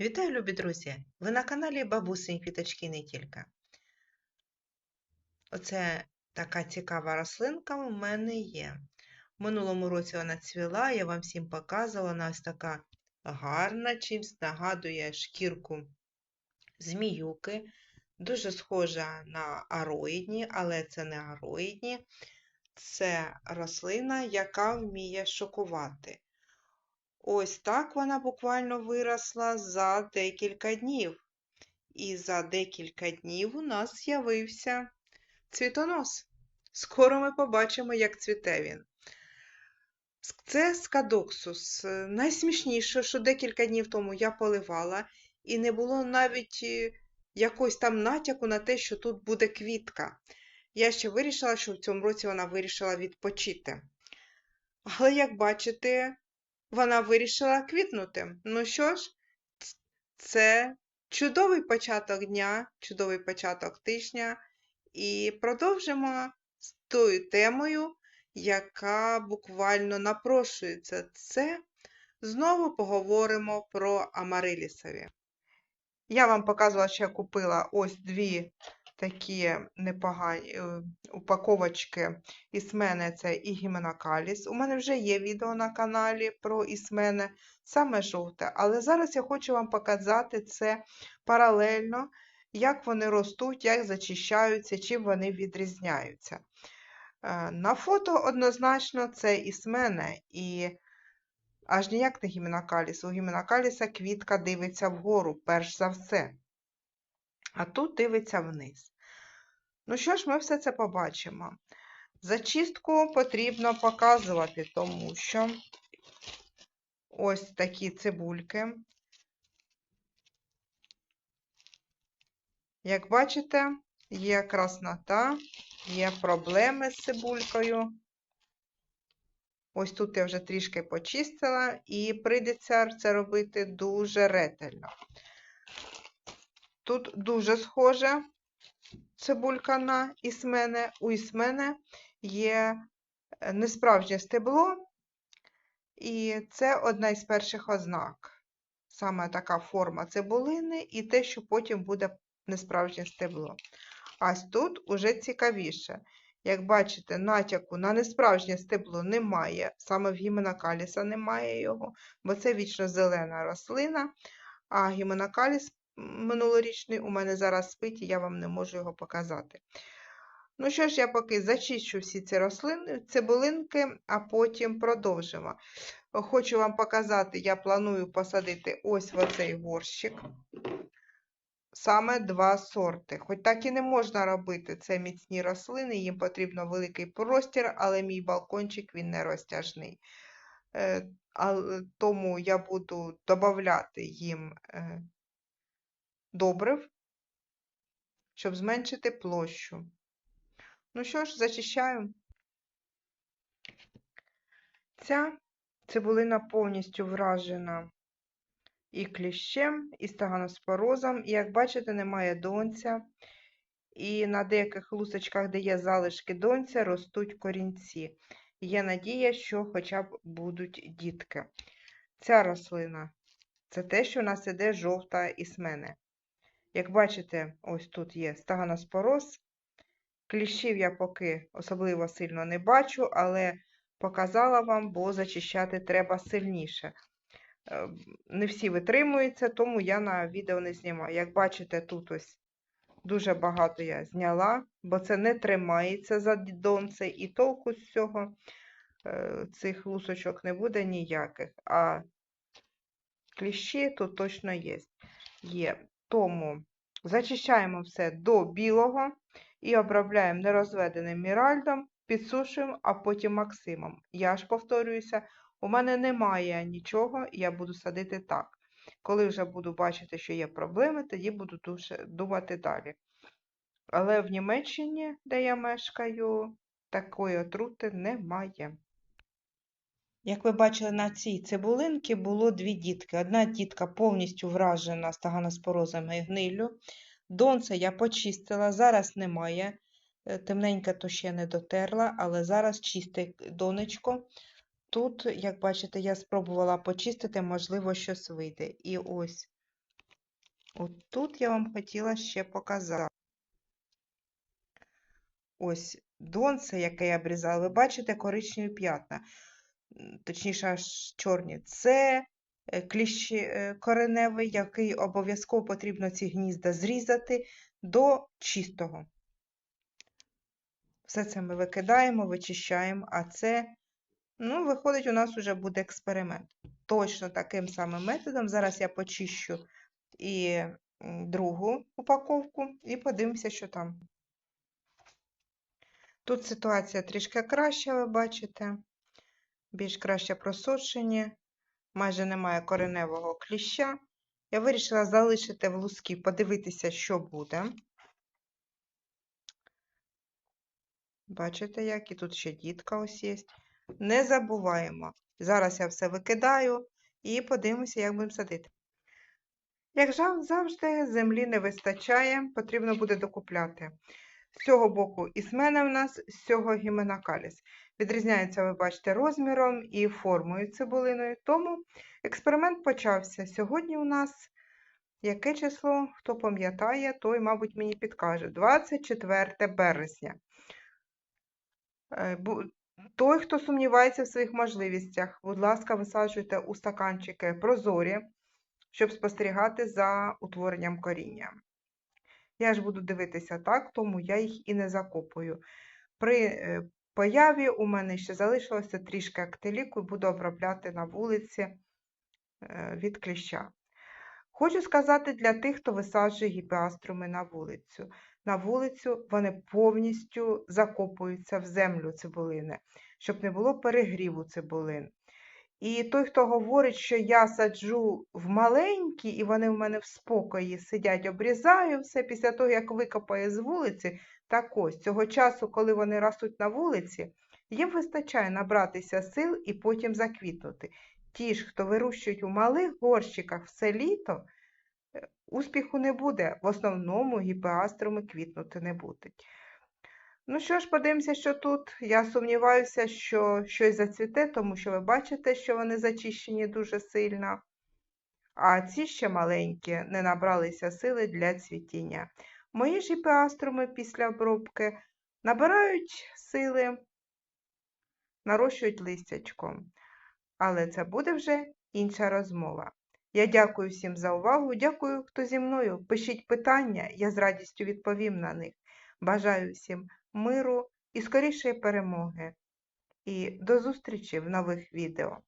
Вітаю, любі друзі! Ви на каналі Бабусині Квіточки не тільки. Оце така цікава рослинка у мене є. В минулому році вона цвіла, я вам всім показувала. Вона ось така гарна, чимсь нагадує шкірку зміюки. Дуже схожа на ароїдні, але це не ароїдні. Це рослина, яка вміє шокувати. Ось так вона буквально виросла за декілька днів. І за декілька днів у нас з'явився цвітонос. Скоро ми побачимо, як цвіте він. Це скадоксус. Найсмішніше, що декілька днів тому я поливала, і не було навіть е, якогось там натяку на те, що тут буде квітка. Я ще вирішила, що в цьому році вона вирішила відпочити. Але, як бачите, вона вирішила квітнути. Ну що ж, це чудовий початок дня, чудовий початок тижня. І продовжимо з тою темою, яка буквально напрошується. Це знову поговоримо про амарилісові. Я вам показувала, що я купила ось дві такі непогані е, упаковочки ісмене це і гіменокаліс. У мене вже є відео на каналі про ісмене, саме жовте. Але зараз я хочу вам показати це паралельно, як вони ростуть, як зачищаються, чим вони відрізняються. Е, На фото однозначно це ісмене і аж ніяк не гіменокаліс. У гіменокаліса квітка дивиться вгору, перш за все. А тут дивиться вниз. Ну що ж, ми все це побачимо. Зачистку потрібно показувати, тому що ось такі цибульки. Як бачите, є краснота, є проблеми з цибулькою. Ось тут я вже трішки почистила, і прийдеться це робити дуже ретельно. Тут дуже схоже цибулька на ісмене. У ісмене є е, несправжнє стебло, і це одна із перших ознак. Саме така форма цибулини і те, що потім буде несправжнє стебло. А тут уже цікавіше. Як бачите, натяку на несправжнє стебло немає, саме в гіменокаліса немає його, бо це вічно зелена рослина, а гіменокаліс минулорічний у мене зараз спить, і я вам не можу його показати. Ну що ж, я поки зачищу всі ці рослини, цибулинки, а потім продовжимо. Хочу вам показати, я планую посадити ось в оцей горщик. Саме два сорти. Хоч так і не можна робити це міцні рослини, їм потрібно великий простір, але мій балкончик він не розтяжний. Е, тому я буду додати їм е, добрив, щоб зменшити площу. Ну що ж, зачищаю. Ця цибулина повністю вражена і кліщем, і стаганоспорозом. І, як бачите, немає донця. І на деяких лусочках, де є залишки донця, ростуть корінці. Є надія, що хоча б будуть дітки. Ця рослина це те, що у нас іде жовта ісмене. Як бачите, ось тут є стаганоспороз. Кліщів я поки особливо сильно не бачу, але показала вам, бо зачищати треба сильніше. Е, не всі витримуються, тому я на відео не знімаю. Як бачите, тут ось дуже багато я зняла, бо це не тримається за донце, і толку з цього е, цих лусочок не буде ніяких. А кліщі тут точно є. є. Тому зачищаємо все до білого і обробляємо нерозведеним міральдом, підсушуємо, а потім максимом. Я ж повторююся, у мене немає нічого, я буду садити так. Коли вже буду бачити, що є проблеми, тоді буду думати далі. Але в Німеччині, де я мешкаю, такої отрути немає. Як ви бачили, на цій цибулинці було дві дітки. Одна дітка повністю вражена стаганоспорозами і гниллю. Донце я почистила, зараз немає. Е, темненьке то ще не дотерла, але зараз чисте донечко. Тут, як бачите, я спробувала почистити, можливо, щось вийде. І ось От тут я вам хотіла ще показати. Ось донце, яке я обрізала, ви бачите коричневі п'ятна, точніше, аж чорні. Це е, кліщ е, кореневий, який обов'язково потрібно ці гнізда зрізати до чистого. Все це ми викидаємо, вичищаємо, а це, ну, виходить, у нас вже буде експеримент. Точно таким самим методом. Зараз я почищу і другу упаковку і подивимося, що там. Тут ситуація трішки краща, ви бачите. Більш краще просочені, майже немає кореневого кліща. Я вирішила залишити в луски, подивитися, що буде. Бачите, як і тут ще дітка ось є. Не забуваємо. Зараз я все викидаю і подивимося, як будемо садити. Як завжди, землі не вистачає, потрібно буде докупляти. З цього боку ісмена в нас, з цього гіменакаліс. Відрізняється, ви бачите, розміром і формою цибулиною. Тому експеримент почався. Сьогодні у нас яке число? Хто пам'ятає, той, мабуть, мені підкаже. 24 березня. Е, Той, хто сумнівається в своїх можливостях, будь ласка, висаджуйте у стаканчики прозорі, щоб спостерігати за утворенням коріння. Я ж буду дивитися так, тому я їх і не закопую. При е, появі у мене ще залишилося трішки актиліку і буду обробляти на вулиці е, від кліща. Хочу сказати для тих, хто висаджує гіпеаструми на вулицю. На вулицю вони повністю закопуються в землю цибулини, щоб не було перегріву цибулин. І той, хто говорить, що я саджу в маленькі, і вони в мене в спокої сидять, обрізаю все після того, як викопає з вулиці, так ось цього часу, коли вони ростуть на вулиці, їм вистачає набратися сил і потім заквітнути. Ті ж, хто вирощують у малих горщиках все літо, е, успіху не буде. В основному гіпеаструми квітнути не будуть. Ну що ж, подивимося, що тут. Я сумніваюся, що щось зацвіте, тому що ви бачите, що вони зачищені дуже сильно. А ці ще маленькі не набралися сили для цвітіння. Мої ж гіпеаструми після обробки набирають сили, нарощують листячком. Але це буде вже інша розмова. Я дякую всім за увагу. Дякую, хто зі мною. Пишіть питання, я з радістю відповім на них. Бажаю всім миру і скорішої перемоги. І до зустрічі в нових відео.